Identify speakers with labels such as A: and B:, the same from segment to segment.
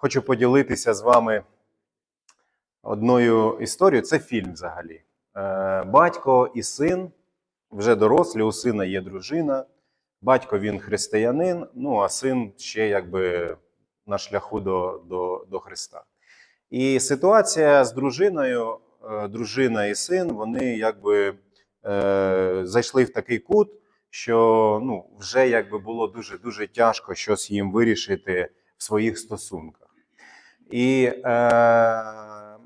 A: хочу поділитися з вами одною історією. Це фільм взагалі. Е, Батько і син вже дорослі, у сина є дружина. Батько він християнин, ну а син ще якби на шляху до, до, до Христа. І ситуація з дружиною, е, дружина і син, вони якби е, зайшли в такий кут, що ну, вже якби було дуже дуже тяжко щось їм вирішити в своїх стосунках. І е,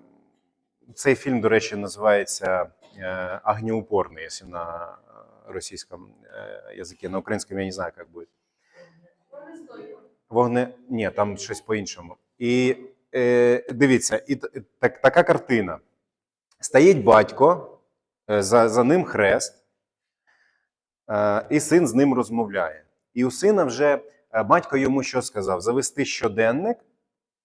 A: цей фільм, до речі, називається е, «Огнеупорний», якщо на російському е, язикі, на українському я не знаю, як буде. Вогне. Ні, там щось по-іншому. І е, дивіться, і так, така картина. Стоїть батько, е, за, за ним хрест, е, і син з ним розмовляє. І у сина вже е, батько йому що сказав? Завести щоденник,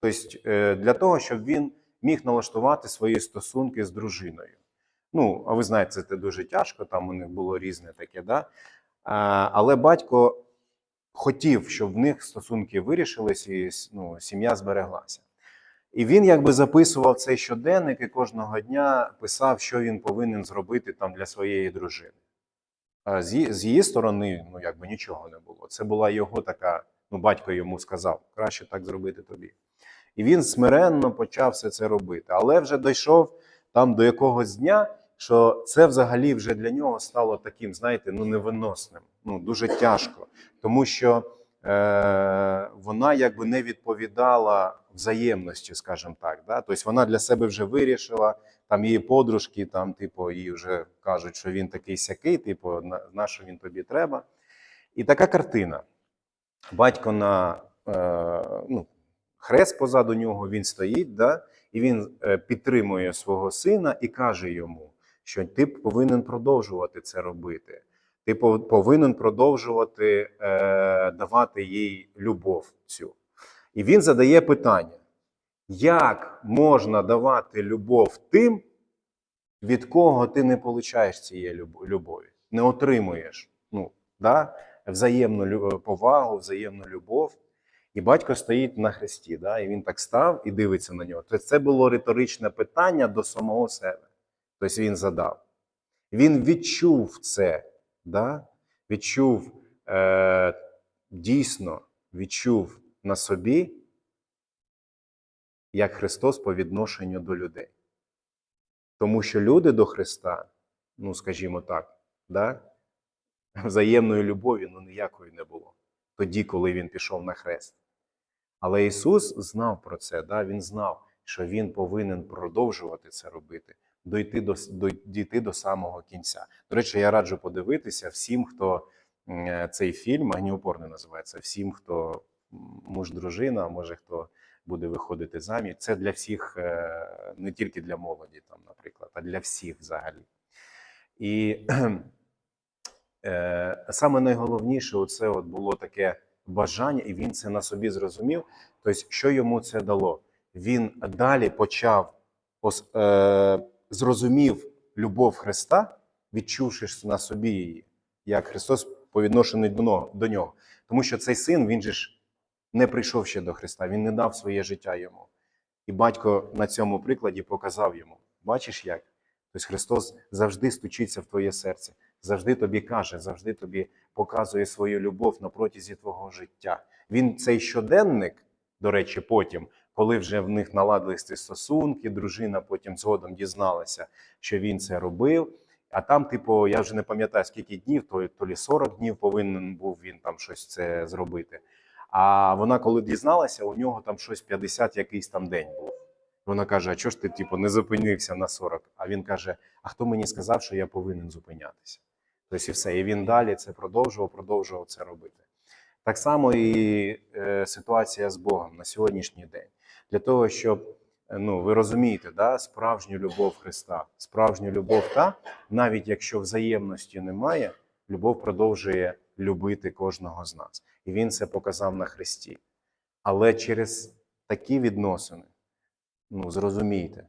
A: тобто е, для того, щоб він міг налаштувати свої стосунки з дружиною. Ну, а ви знаєте, це дуже тяжко, там у них було різне таке, да? Але батько хотів, щоб в них стосунки вирішились і ну, сім'я збереглася. І він якби записував цей щоденник і кожного дня писав, що він повинен зробити там для своєї дружини. А з її сторони, ну якби нічого не було. Це була його така, ну батько йому сказав, краще так зробити тобі. І він смиренно почав все це робити. Але вже дійшов там до якогось дня, що це взагалі вже для нього стало таким, знаєте, ну невиносним, ну дуже тяжко, тому що е, вона якби не відповідала взаємності, скажімо так. Да? Тобто вона для себе вже вирішила, там її подружки, там, типу, їй вже кажуть, що він такий сякий, типу, на, на що він тобі треба. І така картина. Батько на е, ну, хрест позаду нього, він стоїть, да? і він е, підтримує свого сина і каже йому, що ти повинен продовжувати це робити. Ти повинен продовжувати е, давати їй любов цю. І він задає питання: як можна давати любов тим, від кого ти не получаєш цієї любові, не отримуєш ну, да? Взаємну повагу, взаємну любов. І батько стоїть на хресті, да? і він так став і дивиться на нього. Тобто це було риторичне питання до самого себе. Тобто він задав. Він відчув це, да? відчув е, дійсно відчув на собі, як Христос по відношенню до людей. Тому що люди до Христа, ну скажімо так, да? Взаємної любові ну, ніякої не було тоді, коли він пішов на хрест. Але Ісус знав про це, да? Він знав, що Він повинен продовжувати це робити, дойти до, дійти до самого кінця. До речі, я раджу подивитися всім, хто е, цей фільм «Огнеупорний» називається, всім, хто муж, дружина, а може хто буде виходити заміж. Це для всіх, е, не тільки для молоді, там, наприклад, а для всіх взагалі. І е, саме найголовніше це от було таке бажання, і він це на собі зрозумів. Тобто, що йому це дало? Він далі почав е, зрозумів любов Христа, відчувши на собі її, як Христос по відношенню до нього. Тому що цей син, він же ж не прийшов ще до Христа, він не дав своє життя йому. І батько на цьому прикладі показав йому: бачиш як? Тобто Христос завжди стучиться в твоє серце, завжди тобі каже, завжди тобі показує свою любов на протязі твого життя. Він цей щоденник, до речі, потім, коли вже в них наладились ці стосунки, дружина потім згодом дізналася, що він це робив. А там, типу, я вже не пам'ятаю, скільки днів, то, то лі 40 днів повинен був він там щось це зробити. А вона, коли дізналася, у нього там щось 50 якийсь там день був. Вона каже: А чого ж ти типу, не зупинився на 40? А він каже: А хто мені сказав, що я повинен зупинятися? Тобто і все. І він далі це продовжував, продовжував це робити. Так само і е, ситуація з Богом на сьогоднішній день. Для того, щоб е, ну, ви розумієте, да, справжню любов Христа, справжню любов та, навіть якщо взаємності немає, любов продовжує любити кожного з нас. І він це показав на Христі. Але через такі відносини, ну, зрозумійте,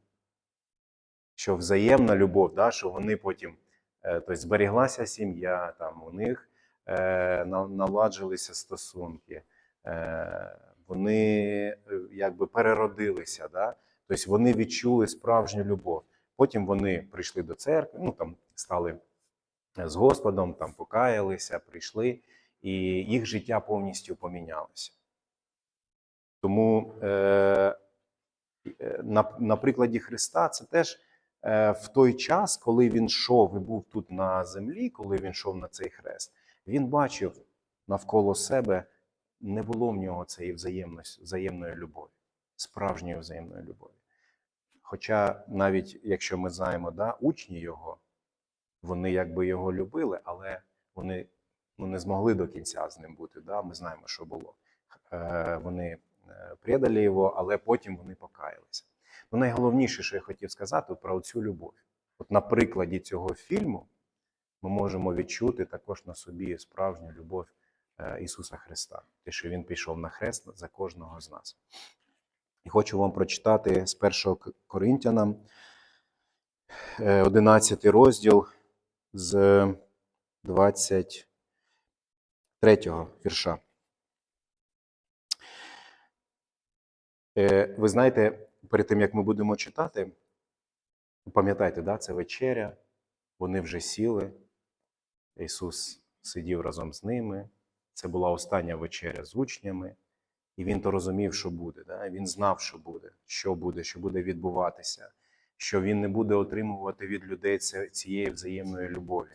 A: що взаємна любов, да, що вони потім тобто зберіглася сім'я, там у них е, наладжилися стосунки, е, вони якби переродилися. Да? Тобто вони відчули справжню любов. Потім вони прийшли до церкви, ну там стали з Господом, там покаялися, прийшли, і їх життя повністю помінялося. Тому на, на прикладі Христа це теж в той час, коли він йшов і був тут на землі, коли він йшов на цей хрест, він бачив навколо себе, не було в нього цієї взаємної любові, справжньої взаємної любові. Хоча навіть якщо ми знаємо, да, учні його, вони якби його любили, але вони ну, не змогли до кінця з ним бути. Да? Ми знаємо, що було. Е, вони е, предали його, але потім вони покаялися. Ну, найголовніше, що я хотів сказати, про цю любов. От на прикладі цього фільму ми можемо відчути також на собі справжню любов е, Ісуса Христа, те, що Він пішов на хрест за кожного з нас. І хочу вам прочитати з 1 Коринтянам, е, 11 розділ з 23 вірша. Е, Ви знаєте, перед тим як ми будемо читати, пам'ятайте, да, це вечеря, вони вже сіли. Ісус сидів разом з ними. Це була остання вечеря з учнями, і він то розумів, що буде. Да? Він знав, що буде, що буде, що буде відбуватися, що він не буде отримувати від людей цієї взаємної любові.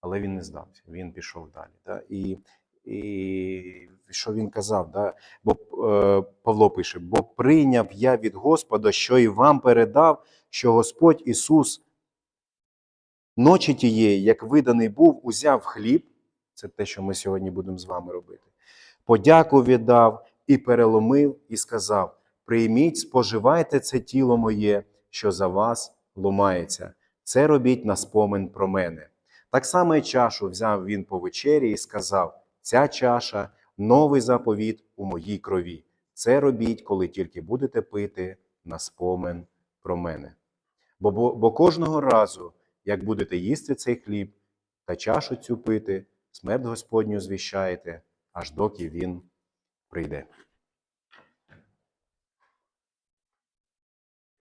A: Але він не здався, він пішов далі. Да? І, і що він казав? Да? Бо е, Павло пише: бо прийняв я від Господа, що і вам передав, що Господь Ісус ночі тієї, як виданий був, узяв хліб. Це те, що ми сьогодні будемо з вами робити. Подяку віддав і переломив, і сказав: Прийміть, споживайте це тіло моє, що за вас ломається. Це робіть на спомин про мене. Так само і чашу взяв він по вечері і сказав: Ця чаша новий заповіт у моїй крові. Це робіть, коли тільки будете пити на спомин про мене. Бо, бо, бо кожного разу, як будете їсти цей хліб та чашу цю пити, смерть Господню звіщаєте, аж доки він прийде.